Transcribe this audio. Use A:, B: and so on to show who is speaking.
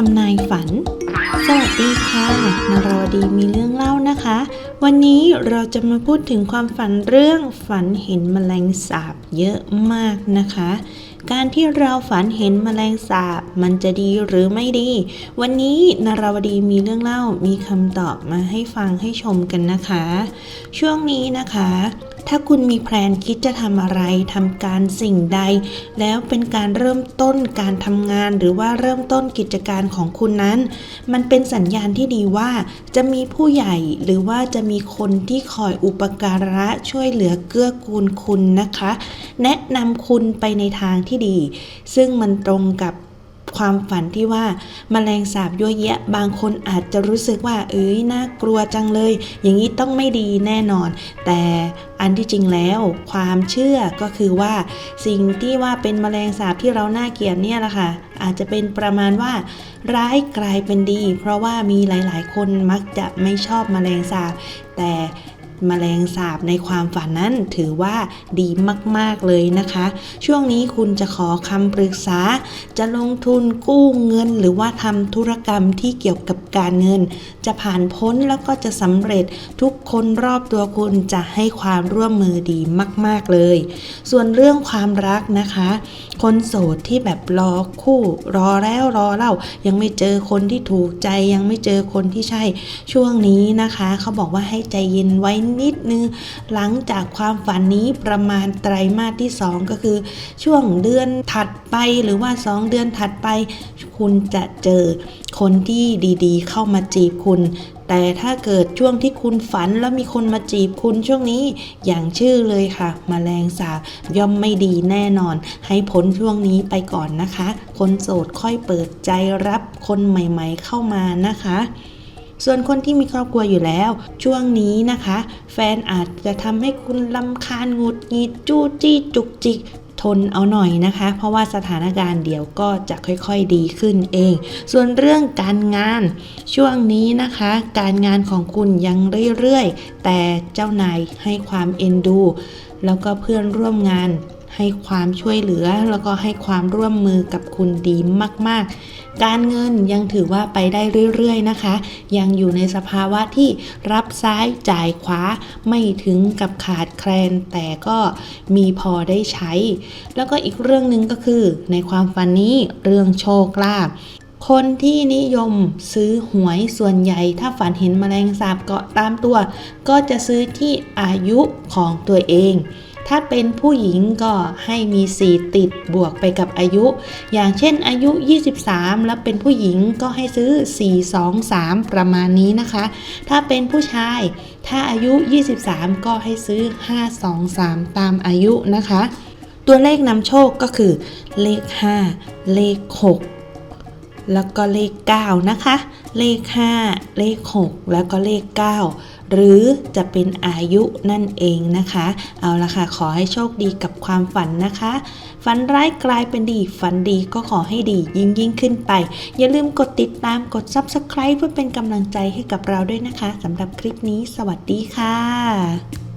A: ทำนายฝัน สวัสดีค่ะนาราวดีมีเรื่องเล่านะคะ วันนี้เราจะมาพูดถึงความฝันเรื่องฝันเห็นแมลงสาบเยอะมากนะคะ การที่เราฝันเห็นแมลงสาบมันจะดีหรือไม่ดี วันนี้นาราวดีมีเรื่องเล่ามีคำตอบมาให้ฟังให้ชมกันนะคะ ช่วงนี้นะคะถ้าคุณมีแพลนคิดจะทำอะไรทำการสิ่งใด แล้วเป็นการเริ่มต้นการทำงานหรือว่าเริ่มต้นกิจการของคุณนั้น มันเป็นสัญญาณที่ดีว่าจะมีผู้ใหญ่หรือว่าจะมีคนที่คอยอุปการะช่วยเหลือเกื้อกูลคุณนะคะ แนะนำคุณไปในทางที่ดี ซึ่งมันตรงกับ ความฝันที่ว่าแมลงสาบยั่วแยะ บางคนอาจจะรู้สึกว่า เอ้ยน่ากลัวจังเลย อย่างนี้ต้องไม่ดีแน่นอน แต่อันที่จริงแล้วความเชื่อก็คือว่า สิ่งที่ว่าเป็นแมลงสาบที่เราน่าเกลียดเนี่ยแหละค่ะอาจจะเป็นประมาณว่า ร้ายกลายเป็นดี เพราะว่ามีหลาย ๆ คนมักจะไม่ชอบแมลงสาบแต่ แมลงสาบในความฝันนั้นถือว่าดีมาก ๆ เลยนะคะ ช่วงนี้คุณจะขอคำปรึกษา จะลงทุนกู้เงิน หรือว่าทำธุรกรรมที่เกี่ยวกับการเงิน จะผ่านพ้นแล้วก็จะสำเร็จทุกคนรอบตัวคุณจะให้ความร่วมมือดีมาก ๆ เลย ส่วนเรื่องความรักนะคะ คนโสดที่แบบรอคู่รอแล้วรอเล่ายังไม่เจอคนที่ถูกใจยังไม่เจอคนที่ใช่ช่วงนี้นะคะ เขาบอกว่าให้ใจเย็นไว้นิดนึง หลังจากความฝันนี้ประมาณไตรมาสที่ 2 ก็คือ ช่วงเดือนถัดไปหรือว่า 2 เดือนถัดไป คุณจะเจอคนที่ดีๆ เข้ามาจีบคุณแต่ถ้าเกิดช่วงที่คุณฝันแล้วมีคนมาจีบคุณช่วงนี้อย่างชื่อเลยค่ะมแมลงสาบย่อมไม่ดีแน่นอน ให้พ้นช่วงนี้ไปก่อนนะคะ คนโสดค่อยเปิดใจรับคนใหม่ๆเข้ามานะคะ ส่วนคนที่มีครอบครัวอยู่แล้ว ช่วงนี้นะคะ แฟนอาจจะทำให้คุณลำคาญงุดหงิดจู้จี้จุกจิกทนเอาหน่อยนะคะ เพราะว่าสถานการณ์เดี๋ยวก็จะค่อยๆดีขึ้นเอง ส่วนเรื่องการงานช่วงนี้นะคะ การงานของคุณยังเรื่อยๆ แต่เจ้านายให้ความเอ็นดู แล้วก็เพื่อนร่วมงาน ให้ความช่วยเหลือแล้วก็ให้ความร่วมมือกับคุณดีมาก ๆ การเงินยังถือว่าไปได้เรื่อย ๆ นะคะ ยังอยู่ในสภาวะที่รับซ้ายจ่ายขวาไม่ถึงกับขาดแคลน แต่ก็มีพอได้ใช้ แล้วก็อีกเรื่องหนึ่งก็คือในความฝันนี้เรื่องโชคลาภคนที่นิยมซื้อหวยส่วนใหญ่ ถ้าฝันเห็นแมลงสาบเกาะตามตัว ก็จะซื้อที่อายุของตัวเอง ถ้าเป็นผู้หญิงก็ให้มี 4 ติดบวกไปกับอายุ อย่างเช่นอายุ 23 แล้วเป็นผู้หญิงก็ให้ซื้อ 4 2 3 ประมาณนี้นะคะ ถ้าเป็นผู้ชาย ถ้าอายุ 23 ก็ให้ซื้อ 5 2 3 ตามอายุนะคะ ตัวเลขนำโชคก็คือเลข 5 เลข 6 แล้วก็เลข 9 นะคะ เลข 5 เลข 6 แล้วก็เลข 9 หรือจะเป็นอายุนั่นเองนะคะ เอาละค่ะ ขอให้โชคดีกับความฝันนะคะ ฝันร้ายกลายเป็นดี ฝันดีก็ขอให้ดียิ่งยิ่งขึ้นไป อย่าลืมกดติดตามกด Subscribe เพื่อเป็นกำลังใจให้กับเราด้วยนะคะสำหรับคลิปนี้ สวัสดีค่ะ